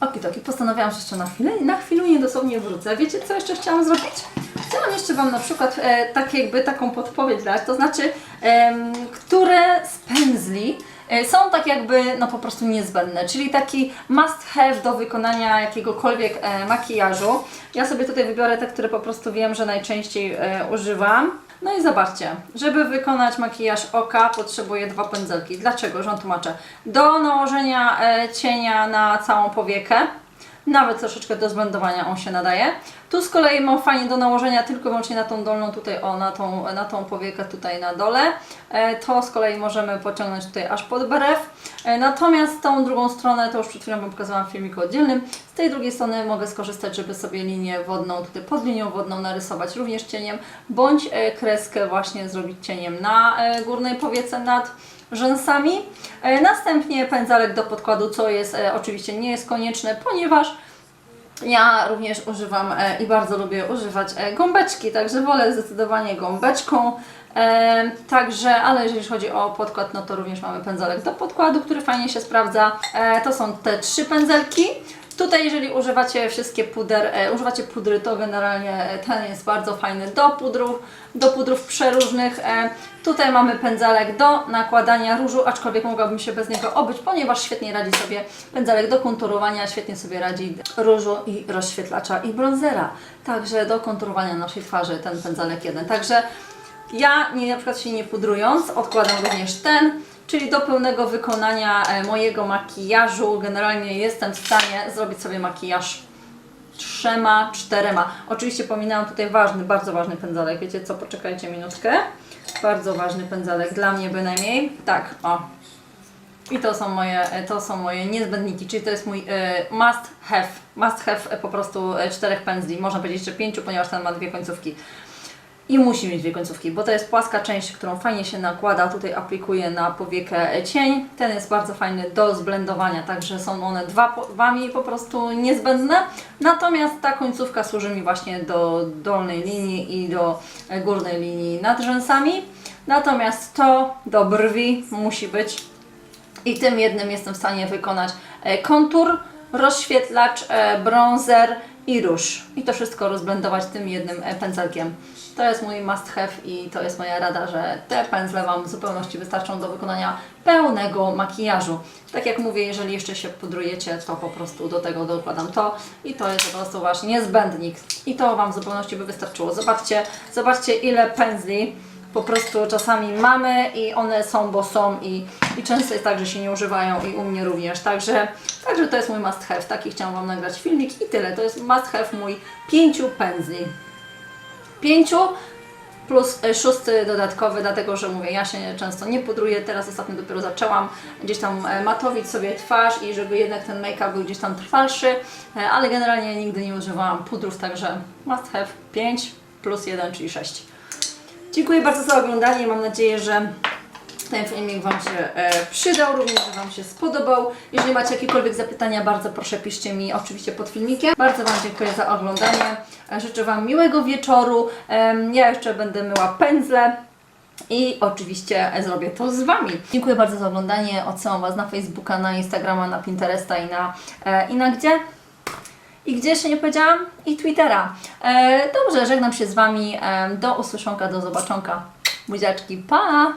Okidoki, postanowiłam, że jeszcze na chwilę i na chwilę dosłownie wrócę. Wiecie, co jeszcze chciałam zrobić? Chciałam jeszcze Wam na przykład e, tak jakby taką podpowiedź dać, to znaczy, em, które z pędzli e, są tak jakby, no po prostu niezbędne, czyli taki must have do wykonania jakiegokolwiek e, makijażu. Ja sobie tutaj wybiorę te, które po prostu wiem, że najczęściej e, używam. No i zobaczcie, żeby wykonać makijaż oka potrzebuję dwa pędzelki. Dlaczego? Wam tłumaczę. Do nałożenia e, cienia na całą powiekę, nawet troszeczkę do zblendowania on się nadaje. Tu z kolei mam fajnie do nałożenia tylko wyłącznie na tą dolną tutaj, o, na tą, na tą powiekę tutaj na dole. E, to z kolei możemy pociągnąć tutaj aż pod brew. E, natomiast tą drugą stronę, to już przed chwilą Wam pokazałam w filmiku oddzielnym, z tej drugiej strony mogę skorzystać, żeby sobie linię wodną, tutaj pod linią wodną narysować również cieniem, bądź e, kreskę właśnie zrobić cieniem na górnej powiece nad rzęsami. E, Następnie pędzelek do podkładu, co jest e, oczywiście nie jest konieczne, ponieważ ja również używam e, i bardzo lubię używać gąbeczki, także wolę zdecydowanie gąbeczką. Także, ale jeżeli chodzi o podkład, no to również mamy pędzelek do podkładu, który fajnie się sprawdza. To są te trzy pędzelki. Tutaj, jeżeli używacie wszystkie puder, e, używacie pudry, to generalnie e, ten jest bardzo fajny do pudrów, do pudrów przeróżnych. E, tutaj mamy pędzelek do nakładania różu, aczkolwiek mogłabym się bez niego obyć, ponieważ świetnie radzi sobie pędzelek do konturowania, świetnie sobie radzi różu i rozświetlacza i bronzera. Także do konturowania naszej twarzy ten pędzelek jeden. Także ja nie, na przykład się nie pudrując, odkładam również ten, czyli do pełnego wykonania e, mojego makijażu. Generalnie jestem w stanie zrobić sobie makijaż trzema, czterema. Oczywiście pominęłam tutaj ważny, bardzo ważny pędzelek. Wiecie co, poczekajcie minutkę. Bardzo ważny pędzelek, dla mnie bynajmniej. Tak, o. I to są moje, e, to są moje niezbędniki, czyli to jest mój e, must have. Must have po prostu czterech pędzli. Można powiedzieć, że pięciu, ponieważ ten ma dwie końcówki. I musi mieć dwie końcówki, bo to jest płaska część, którą fajnie się nakłada. Tutaj aplikuję na powiekę cień. Ten jest bardzo fajny do zblendowania, także są one dwa, wami po prostu niezbędne. Natomiast ta końcówka służy mi właśnie do dolnej linii i do górnej linii nad rzęsami. Natomiast to do brwi musi być i tym jednym jestem w stanie wykonać e, kontur, rozświetlacz, e, bronzer i róż. I to wszystko rozblendować tym jednym e, pędzelkiem. To jest mój must have i to jest moja rada, że te pędzle Wam w zupełności wystarczą do wykonania pełnego makijażu. Tak jak mówię, jeżeli jeszcze się pudrujecie, to po prostu do tego dokładam to i to jest po prostu Wasz niezbędnik. I to Wam w zupełności by wystarczyło. Zobaczcie, zobaczcie ile pędzli po prostu czasami mamy i one są, bo są i, i często jest tak, że się nie używają i u mnie również. Także, także to jest mój must have. Taki chciałam Wam nagrać filmik i tyle. To jest must have mój pięciu pędzli. Pięciu plus e, szósty dodatkowy, dlatego że mówię, ja się często nie pudruję, teraz ostatnio dopiero zaczęłam gdzieś tam e, matowić sobie twarz i żeby jednak ten make-up był gdzieś tam trwalszy, e, ale generalnie nigdy nie używałam pudrów, także must have 5 plus 1, czyli 6. Dziękuję bardzo za oglądanie. Mam nadzieję, że ten filmik Wam się e, przydał, również że Wam się spodobał. Jeżeli macie jakiekolwiek zapytania, bardzo proszę piszcie mi oczywiście pod filmikiem. Bardzo Wam dziękuję za oglądanie. E, Życzę Wam miłego wieczoru. Em, Ja jeszcze będę myła pędzle. I oczywiście e, zrobię to z Wami. Dziękuję bardzo za oglądanie. Odsyłam Was na Facebooka, na Instagrama, na Pinteresta i na, e, i na gdzie? I gdzie jeszcze nie powiedziałam? I Twittera. E, dobrze, żegnam się z Wami. E, do usłyszonka, do zobaczonka. Buziaczki, pa!